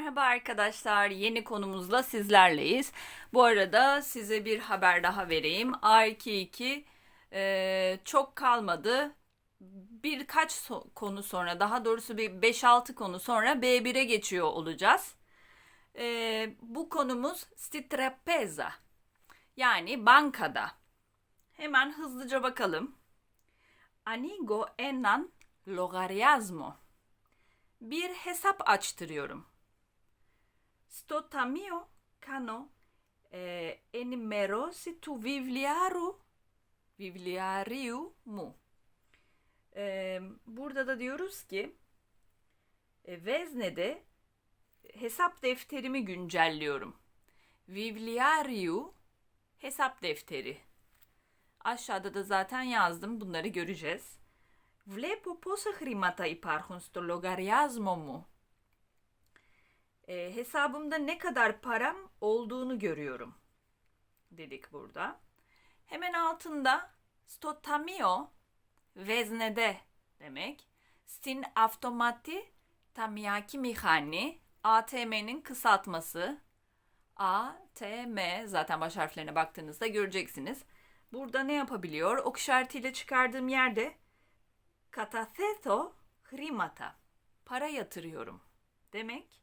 Merhaba arkadaşlar. Yeni konumuzla sizlerleyiz. Bu arada size bir haber daha vereyim. A22 e, çok kalmadı. Birkaç so- konu sonra, daha doğrusu bir 5-6 konu sonra B1'e geçiyor olacağız. E, bu konumuz stitrapeza. Yani bankada. Hemen hızlıca bakalım. Anigo enan logaryasmo. Bir hesap açtırıyorum Στο ταμείο κάνω ε, ενημερώσει του βιβλιάρου, βιβλιαρίου μου. E, burada da diyoruz ki e, Vezne'de hesap defterimi güncelliyorum. Βιβλιάριου hesap defteri. Aşağıda da zaten yazdım. Bunları göreceğiz. Βλέπω πόσα χρήματα υπάρχουν στο λογαριασμό μου. e, hesabımda ne kadar param olduğunu görüyorum dedik burada. Hemen altında stotamio veznede demek. Sin avtomati tamiyaki mihani ATM'nin kısaltması. ATM zaten baş harflerine baktığınızda göreceksiniz. Burada ne yapabiliyor? Ok işaretiyle çıkardığım yerde katatheto hrimata para yatırıyorum demek.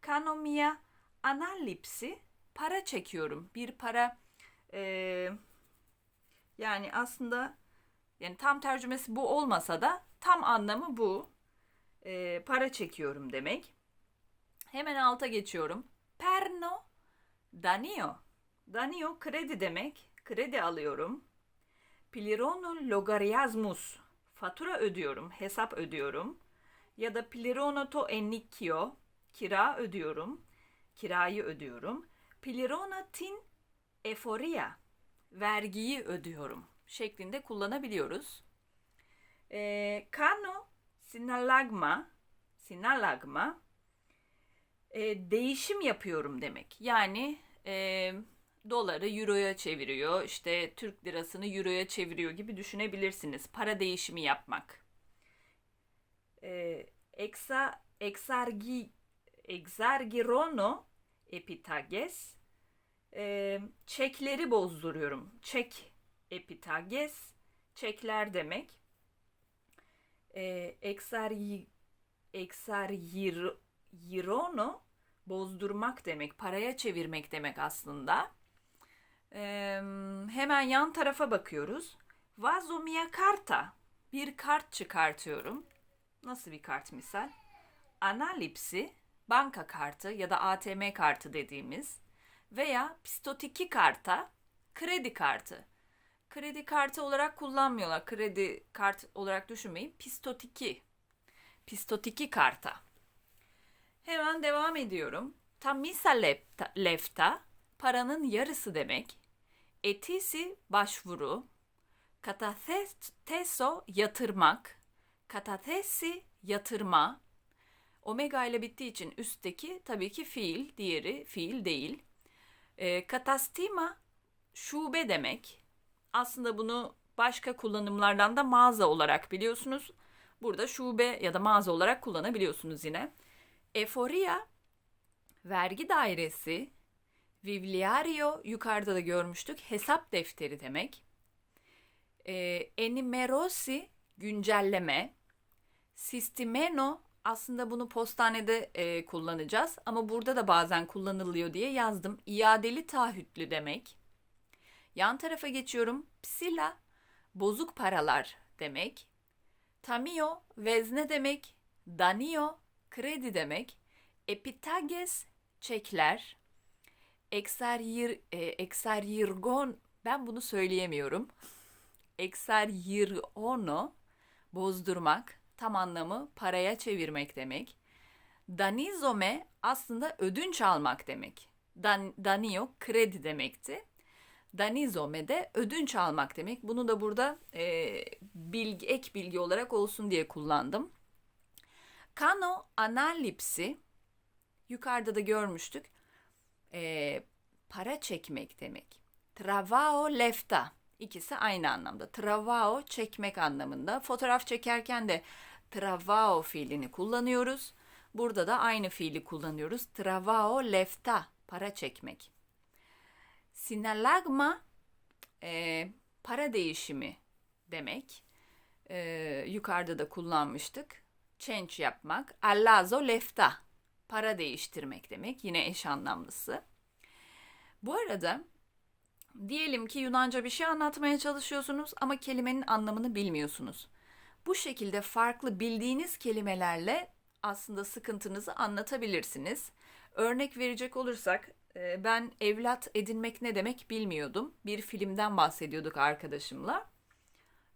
Kanomiya analipsi para çekiyorum. Bir para eee, yani aslında yani tam tercümesi bu olmasa da tam anlamı bu. Eee, para çekiyorum demek. Hemen alta geçiyorum. Perno danio. Danio kredi demek. Kredi alıyorum. Plirono logaryasmus. Fatura ödüyorum, hesap ödüyorum. Ya da plirono to ennikio. Kira ödüyorum. Kirayı ödüyorum. Plirona tin eforia. Vergiyi ödüyorum şeklinde kullanabiliyoruz. Ee, kano sinalagma. Sinalagma. e, değişim yapıyorum demek. Yani e, doları euroya çeviriyor, işte Türk lirasını euroya çeviriyor gibi düşünebilirsiniz. Para değişimi yapmak. E, eksa, eksargi, exargirono epitages. E, çekleri bozduruyorum. Çek epitages. Çekler demek. E, eksargi, exargirono bozdurmak demek, paraya çevirmek demek aslında. Ee, hemen yan tarafa bakıyoruz. Vazomia karta. Bir kart çıkartıyorum. Nasıl bir kart misal? Analipsi, banka kartı ya da ATM kartı dediğimiz veya pistotiki karta, kredi kartı. Kredi kartı olarak kullanmıyorlar. Kredi kart olarak düşünmeyin. Pistotiki. Pistotiki karta. Hemen devam ediyorum. Tamisa lefta, lefta paranın yarısı demek. Etisi başvuru. Katatheso yatırmak. Katathesi yatırma. Omega ile bittiği için üstteki tabii ki fiil, diğeri fiil değil. E, katastima şube demek. Aslında bunu başka kullanımlardan da mağaza olarak biliyorsunuz. Burada şube ya da mağaza olarak kullanabiliyorsunuz yine. Eforia vergi dairesi, Vibliario yukarıda da görmüştük hesap defteri demek. E, enimerosi güncelleme, sistimeno aslında bunu postanede e, kullanacağız ama burada da bazen kullanılıyor diye yazdım. İadeli taahhütlü demek. Yan tarafa geçiyorum. Psila bozuk paralar demek. Tamio vezne demek. Danio kredi demek. Epitages çekler. Exeryir, e, exeryirgon ben bunu söyleyemiyorum. Exeryirgono bozdurmak tam anlamı paraya çevirmek demek. Danizome aslında ödünç almak demek. Dan, danio kredi demekti. Danizome de ödünç almak demek. Bunu da burada e, bilgi, ek bilgi olarak olsun diye kullandım. Kano analipsi yukarıda da görmüştük. E, para çekmek demek. Travao lefta ikisi aynı anlamda. Travao çekmek anlamında. Fotoğraf çekerken de travao fiilini kullanıyoruz. Burada da aynı fiili kullanıyoruz. Travao lefta, para çekmek. Sinalagma, e, para değişimi demek. E, yukarıda da kullanmıştık. Change yapmak. Allazo lefta, para değiştirmek demek. Yine eş anlamlısı. Bu arada diyelim ki Yunanca bir şey anlatmaya çalışıyorsunuz ama kelimenin anlamını bilmiyorsunuz. Bu şekilde farklı bildiğiniz kelimelerle aslında sıkıntınızı anlatabilirsiniz. Örnek verecek olursak e, ben evlat edinmek ne demek bilmiyordum. Bir filmden bahsediyorduk arkadaşımla.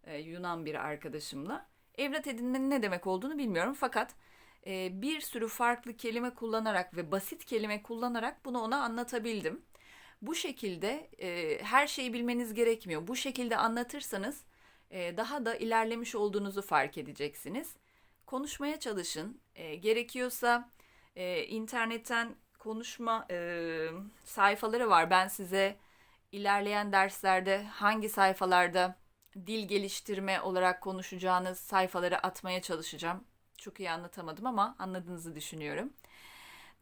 e, Yunan bir arkadaşımla. Evlat edinmenin ne demek olduğunu bilmiyorum fakat e, bir sürü farklı kelime kullanarak ve basit kelime kullanarak bunu ona anlatabildim. Bu şekilde her şeyi bilmeniz gerekmiyor. Bu şekilde anlatırsanız daha da ilerlemiş olduğunuzu fark edeceksiniz. Konuşmaya çalışın. E, gerekiyorsa e, internetten konuşma e, sayfaları var. Ben size ilerleyen derslerde hangi sayfalarda dil geliştirme olarak konuşacağınız sayfaları atmaya çalışacağım. Çok iyi anlatamadım ama anladığınızı düşünüyorum.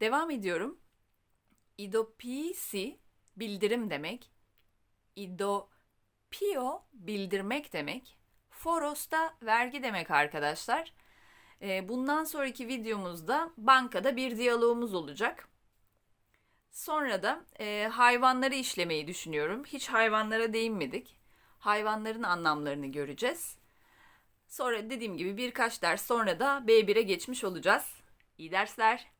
Devam ediyorum. İdopisi bildirim demek. İdopio bildirmek demek. Foros da vergi demek arkadaşlar. Ee, Bundan sonraki videomuzda bankada bir diyalogumuz olacak. Sonra da e, hayvanları işlemeyi düşünüyorum. Hiç hayvanlara değinmedik. Hayvanların anlamlarını göreceğiz. Sonra dediğim gibi birkaç ders sonra da B1'e geçmiş olacağız. İyi dersler.